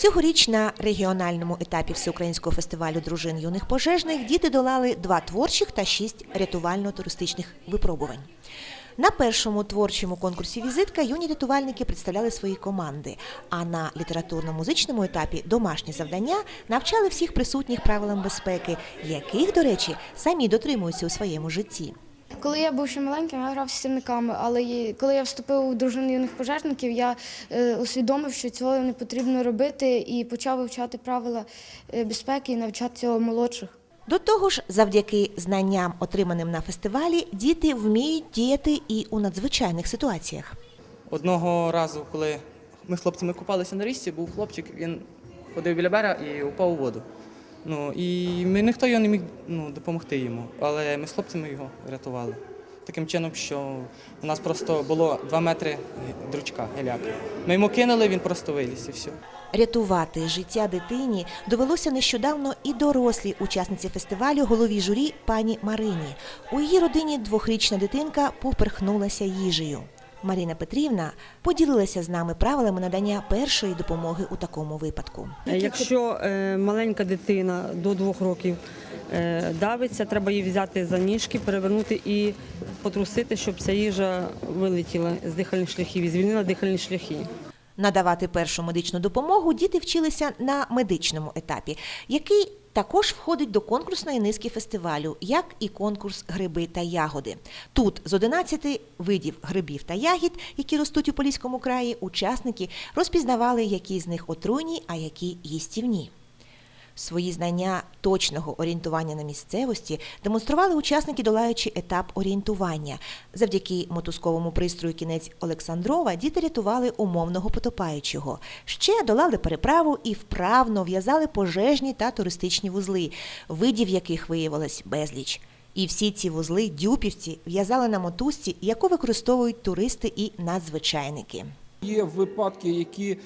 Цьогоріч на регіональному етапі всеукраїнського фестивалю дружин юних пожежних діти долали два творчих та шість рятувально-туристичних випробувань. На першому творчому конкурсі візитка юні рятувальники представляли свої команди. А на літературно-музичному етапі домашні завдання навчали всіх присутніх правилам безпеки, яких, до речі, самі дотримуються у своєму житті. Коли я був ще маленьким, я грав з сірниками, але коли я вступив у дружину юних пожежників, я е, усвідомив, що цього не потрібно робити, і почав вивчати правила е, безпеки і навчати цього молодших. До того ж, завдяки знанням, отриманим на фестивалі, діти вміють діяти і у надзвичайних ситуаціях. Одного разу, коли ми з хлопцями купалися на річці, був хлопчик, він ходив біля берега і упав у воду. Ну, і ми, ніхто його не міг ну, допомогти йому, але ми з хлопцями його рятували. Таким чином, що у нас просто було 2 метри дручка геляки. Ми йому кинули, він просто виліз і все. Рятувати життя дитині довелося нещодавно і дорослій учасниці фестивалю голові журі пані Марині. У її родині двохрічна дитинка поперхнулася їжею. Маріна Петрівна поділилася з нами правилами надання першої допомоги у такому випадку. Е, Якщо е, маленька дитина до двох років е, давиться, треба її взяти за ніжки, перевернути і потрусити, щоб ця їжа вилетіла з дихальних шляхів і звільнила дихальні шляхи. Надавати першу медичну допомогу діти вчилися на медичному етапі, який також входить до конкурсної низки фестивалю, як і конкурс гриби та ягоди. Тут з 11 видів грибів та ягід, які ростуть у Поліському краї, учасники розпізнавали, які з них отруйні, а які їстівні. Свої знання точного орієнтування на місцевості демонстрували учасники, долаючи етап орієнтування. Завдяки мотузковому пристрою кінець Олександрова діти рятували умовного потопаючого. Ще долали переправу і вправно в'язали пожежні та туристичні вузли, видів яких виявилось безліч. І всі ці вузли дюпівці в'язали на мотузці, яку використовують туристи і надзвичайники. Є випадки, які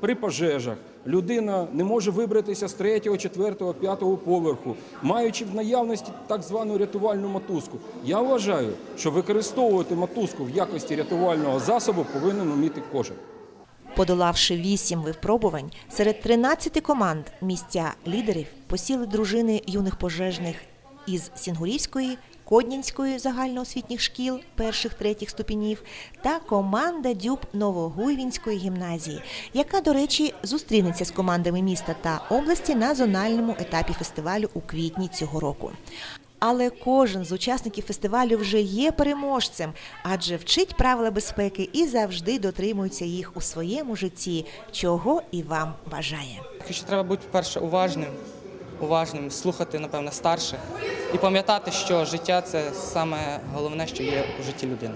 при пожежах людина не може вибратися з третього, четвертого, п'ятого поверху, маючи в наявності так звану рятувальну мотузку. Я вважаю, що використовувати мотузку в якості рятувального засобу повинен уміти кожен. Подолавши вісім випробувань, серед 13 команд місця лідерів посіли дружини юних пожежних із Сінгурівської, Коднянської загальноосвітніх шкіл перших третіх ступенів та команда Дюб Новогуйвінської гімназії, яка, до речі, зустрінеться з командами міста та області на зональному етапі фестивалю у квітні цього року. Але кожен з учасників фестивалю вже є переможцем, адже вчить правила безпеки і завжди дотримується їх у своєму житті, чого і вам бажає. Що треба бути, по-перше, уважним, уважним, слухати, напевно, старших і пам'ятати, що життя це саме головне, що є у житті людини.